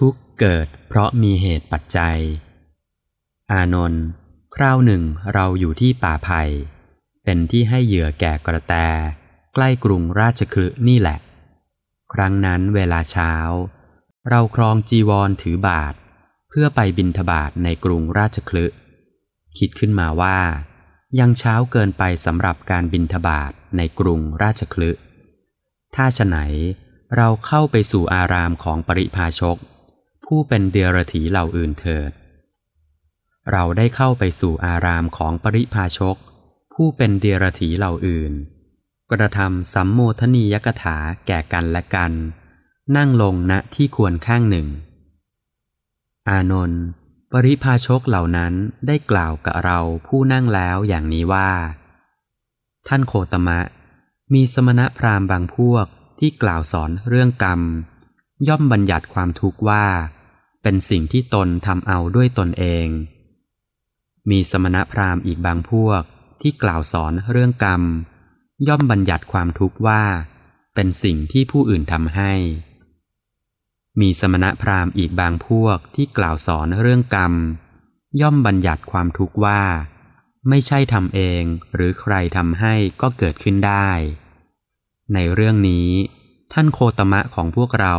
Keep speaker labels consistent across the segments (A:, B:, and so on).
A: ทุกข์เกิดเพราะมีเหตุปัจจัย อานนท์คราวหนึ่งเราอยู่ที่ป่าไผ่เป็นที่ให้เหยื่อแก่กระแต ใกล้กรุงราชคฤห์นี่แหละ ครั้งนั้นเวลาเช้า เราครองจีวรถือบาท เพื่อไปบินทบาทในกรุงราชคฤห์คิดขึ้นมาว่า ยังเช้าเกินไปสำหรับการบินทบาทในกรุงราชคฤห์ถ้าฉไหนเราเข้าไปสู่อารามของปริพาชก ผู้เป็นเดียรถีเหล่าอื่นเถิด เราได้เข้าไปสู่อารามของปริพาชก ผู้เป็นเดียรถีเหล่าอื่น กระทำสัมโมทนียกถาแก่กันและกัน นั่งลงณที่ควรข้างหนึ่ง อานนท์ปริพาชกเหล่านั้นได้กล่าวกับเราผู้นั่งแล้วอย่างนี้ว่า ท่านโคตมะ มีสมณะพราหมณ์บางพวกที่กล่าวสอนเรื่องกรรม ย่อมบัญญัติความทุกข์ว่า เป็นสิ่งที่ตนทำเอาด้วยตนเอง มีสมณพราหมณ์อีกบางพวกที่กล่าวสอนเรื่องกรรม ย่อมบัญญัติความทุกข์ว่า เป็นสิ่งที่ผู้อื่นทำให้ มีสมณพราหมณ์อีกบางพวกที่กล่าวสอนเรื่องกรรม ย่อมบัญญัติความทุกข์ว่า ไม่ใช่ทำเองหรือใครทำให้ก็เกิดขึ้นได้ ในเรื่องนี้ ท่านโคตมะของพวกเรา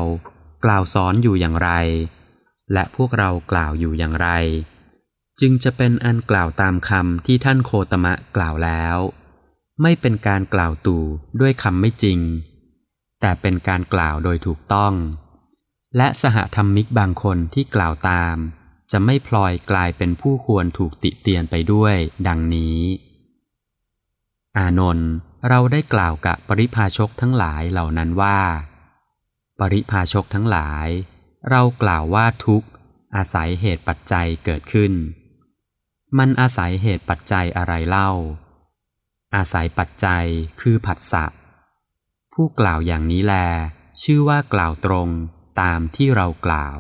A: กล่าวสอนอยู่อย่างไร และพวกเรากล่าวอยู่อย่างไร จึงจะเป็นอันกล่าวตามคำที่ท่านโคตมะกล่าวแล้ว ไม่เป็นการกล่าวตู่ด้วยคำไม่จริง แต่เป็นการกล่าวโดยถูกต้อง และสหธรรมิกบางคนที่กล่าวตาม จะไม่พลอยกลายเป็นผู้ควรถูกติเตียนไปด้วย ดังนี้ อานนท์เราได้กล่าวกับปริพาชกทั้งหลายเหล่านั้นว่า ปริพาชกทั้งหลาย เรากล่าวว่าทุกข์ อาศัยเหตุปัจจัยเกิดขึ้น มันอาศัยเหตุปัจจัยอะไรเล่า อาศัยปัจจัยคือผัสสะ ผู้กล่าวอย่างนี้แล ชื่อว่ากล่าวตรงตามที่เรากล่าว